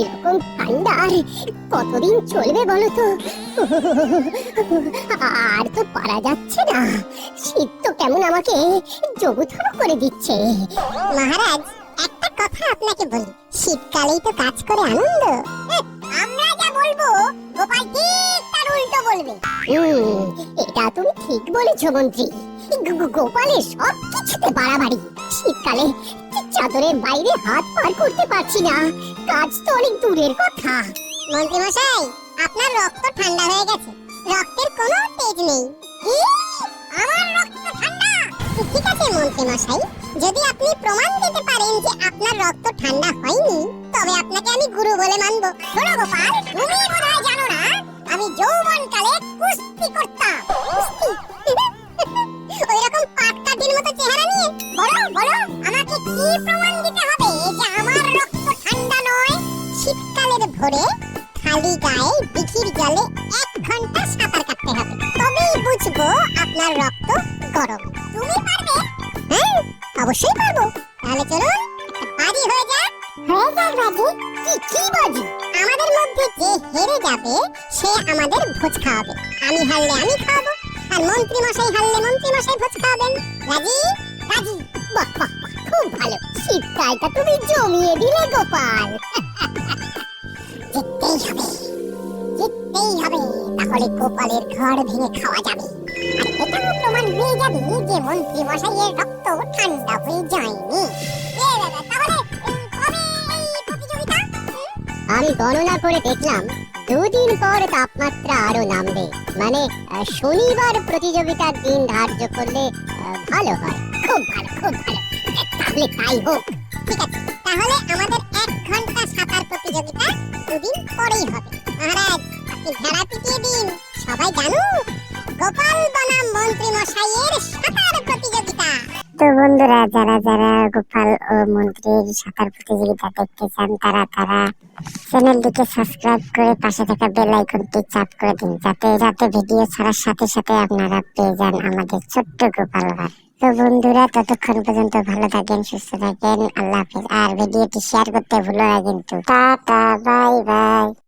এরকম ঠান্ডা আর কতদিন চলবে বলো তো আর তো পারা যাচ্ছে না। শীত তো কেমন আমাকে জবুথব করে দিচ্ছে। মহারাজ, একটা কথা আপনাকে বলি। শীতকালেই তো কাজ করে আনন্দ। আমরা যা বলব, গোপাল ঠিক তার উল্টো বলবে। এটা তুমি ঠিক বলেছ মন্ত্রী। গোপালের সব কিছুতে বাড়াবাড়ি। শীতকালে চাদরের বাইরে হাত পার করতে পারছি না। কাজ তো অনেক দূরের কথা। মন্ত্রী মশাই আপনার রক্ত ঠান্ডা হয়ে গেছে। রক্তের কোনো তেজ নেই? আমার রক্ত ঠান্ডা। ঠিক আছে মন্ত্রী মশাই যদি আপনি প্রমাণ দিতে পারেন যে আপনার রক্ত ঠান্ডা হয়নি, তবে আপনাকে আমি গুরু বলে মানব। শোনো গোপাল, তুমি বোধহয় জানো না, আমি যৌবনকালে কুস্তি করতাম। কুস্তি? ওই রকম পাটকাঠির মতো চেহারা নিয়ে। বলো বলো। কি প্রমাণ দিতে হবে? যে আমার রক্ত ঠান্ডা নয়। শীতকালের ভোরে খালি গায়ে দিঘির জলে এক ঘণ্টা সাঁতার কাটতে হবে। তবেই বুঝব আপনার রক্ত গরম। তুমি পারবে? হ্যাঁ অবশ্যই পারব। তাহলে চলুন বাজি হয়ে যাক। হয়ে যাক বাজি? কি কি বাজি? আমাদের মধ্যে যে হেরে যাবে, সে আমাদের ভোজ খাওয়াবে। আমি হারলে আমি খাওয়াবো, আর মন্ত্রী মশাই হারলে মন্ত্রী মশাই ভোজ খাওয়াবেন। রাজি? রাজি। বাহ বাহ। খুব ভালো। শীতকালটা তুমি জমিয়ে দিলে, গোপাল। জিততেই হবে। জিততেই হবে। তাহলে গোপালের ঘর ভেঙে খাওয়া যাবে। আর এটাও প্রমাণ হয়ে যাবে যে মন্ত্রী মশাইয়ের রক্ত ঠান্ডা হয়ে যায়নি? আমি গণনা করে দেখলাম, দুদিন পর তাপমাত্রা আরও নামবে। মানে শনিবার প্রতিযোগিতার দিন ধার্য করলে ভালো হয়। খুব ভালো খুব ভালো। তাহলে তাই হোক। ঠিক আছে, তাহলে আমাদের এক ঘণ্টা সাঁতার প্রতিযোগিতা দুদিন পরেই হবে। মহারাজ, আপনি ভেড়া পিটিয়ে দিন, সবাই জানুক। গোপাল বনাম মন্ত্রী প্রতিযোগিতা তো বন্ধুরা, যারা যারা গোপাল ও মন্ত্রীর সাঁতার প্রতিযোগিতা দেখতে চান, তারা তারা চ্যানেলটিকে সাবস্ক্রাইব করে পাশে থাকা বেল আইকনটি চাপ করে দিন, যাতে যাতে ভিডিও ছাড়ার সাথে সাথে আপনারা পেয়ে যান আমাদের ছোট্ট গোপাল ভাই তো বন্ধুরা, ততক্ষণ পর্যন্ত ভালো থাকেন, সুস্থ থাকেন, আল্লাহ হাফেজ। আর ভিডিওটি শেয়ার করতে ভুলো না কিন্তু। Tata bye bye